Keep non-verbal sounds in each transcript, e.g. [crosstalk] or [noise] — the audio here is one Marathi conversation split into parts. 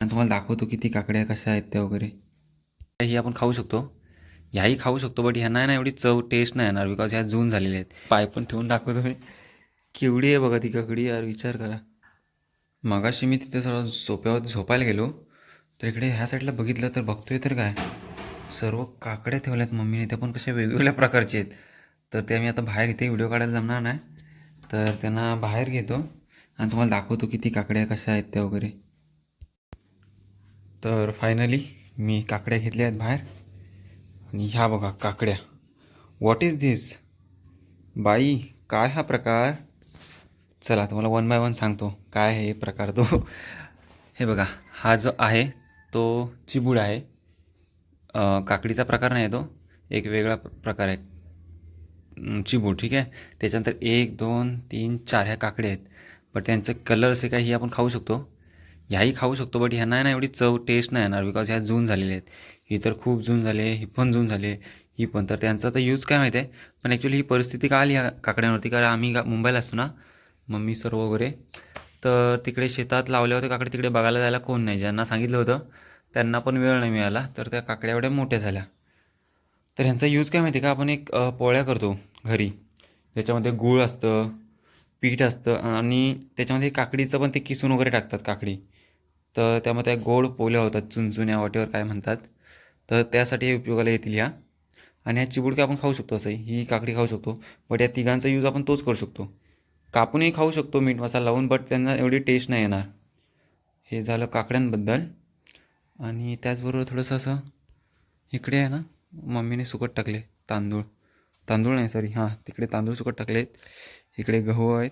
आणि तुम्हाला दाखवतो किती काकड्या कशा आहेत त्या वगैरे. ही आपण खाऊ शकतो. ह्याही खाऊ शकतो बट ह्यांना ना एवढी चव टेस्ट नाही येणार बिकॉज ह्या जून झालेल्या आहेत. पाय पण ठेवून दाखवतो मी. केवढी आहे बघा ती काकडी यार विचार करा. मगाशी मी तिथे थोडं सोप्यावर झोपायला गेलो तर इकडे ह्या साईडला बघितलं तर बघतोय तर काय. सर्व काकड्या ठेवल्यात मम्मीने त्या पण कशा वेगवेगळ्या प्रकारचे आहेत. तर त्या मी आता बाहेर इथे व्हिडिओ काढायला जमणार नाही. तर त्यांना बाहेर घेतो आणि तुम्हाला दाखवतो किती काकड्या कशा आहेत त्या वगैरे. तर फायनली मी काकड्या घेतल्या आहेत बाहेर. आणि ह्या बघा काकड्या. व्हॉट इज धिस बाई काय हा प्रकार? चला तुम्हाला वन बाय वन सांगतो. काय हे प्रकार तो? [laughs] हे बघा हा जो आहे तो चिबूड आहे. काकडीचा प्रकार नाही आहे तो. एक वेगळा प्र- प्रकार आहे. चिबूड ठीक आहे? त्याच्यानंतर एक दोन तीन चार ह्या काकड्या आहेत. पण त्यांचं कलर असे काही हे आपण खाऊ शकतो. ह्याही खाऊ शकतो बट ह्यांना ना एवढी चव टेस्ट नाही येणार बिकॉज ह्या जून झालेल्या आहेत. ही तर खूप जून झाले ही पण जून झाले ही पण. तर त्यांचा तर यूज काय माहिती आहे? पण ॲक्च्युली ही परिस्थिती का आली ह्या काकड्यांवरती? कारण आम्ही मुंबईला असतो ना मम्मी सर्व वगैरे तर तिकडे शेतात लावले होते काकडे तिकडे बघायला जायला कोण नाही. ज्यांना सांगितलं होतं त्यांना पण वेळ नाही मिळाला. तर त्या काकड्या एवढ्या मोठ्या झाल्या. तर ह्यांचा यूज काय माहिती आहे का? आपण एक पोळ्या करतो घरी. ज्याच्यामध्ये गूळ असतं पीठ असतं आणि त्याच्यामध्ये काकडीचं पण ते किसून वगैरे टाकतात काकडी. तर त्यामध्ये त्या गोड पोल्या होतात चुनचुन्या वाटेवर काय म्हणतात तर त्यासाठी उपयोगाला येतील ह्या आणि ह्या चिबुडक्या आपण खाऊ शकतो असंही ही काकडी खाऊ शकतो बट या तिघांचा यूज आपण तोच करू शकतो. कापूनही खाऊ शकतो मीठ मसाला लावून बट त्यांना एवढी टेस्ट नाही येणार. हे झालं काकड्यांबद्दल. आणि त्याचबरोबर थोडंसं असं इकडे आहे ना मम्मीने सुकट टाकले तांदूळ. तांदूळ नाही सॉरी हां तिकडे तांदूळ सुकट टाकले आहेत इकडे गहू आहेत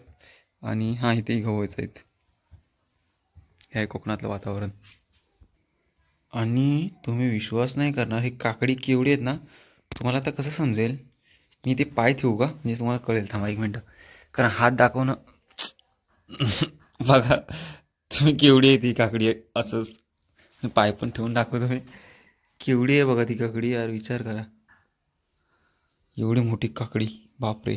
आणि हां इथेही गहूच आहेत. हे आहे कोकणातलं वातावरण. आणि तुम्ही विश्वास नाही करणार ही काकडी केवढी आहेत ना तुम्हाला आता कसं समजेल? मी ते पाय ठेवू का? म्हणजे तुम्हाला कळेल. थांबा एक मिनटं. कारण हात दाखवणं बघा तुम्ही केवढी आहे ती काकडी असंच पाय पण ठेवून दाखवतो मी. केवढी आहे बघा ती काकडी यार विचार करा. एवढी मोठी काकडी बापरे.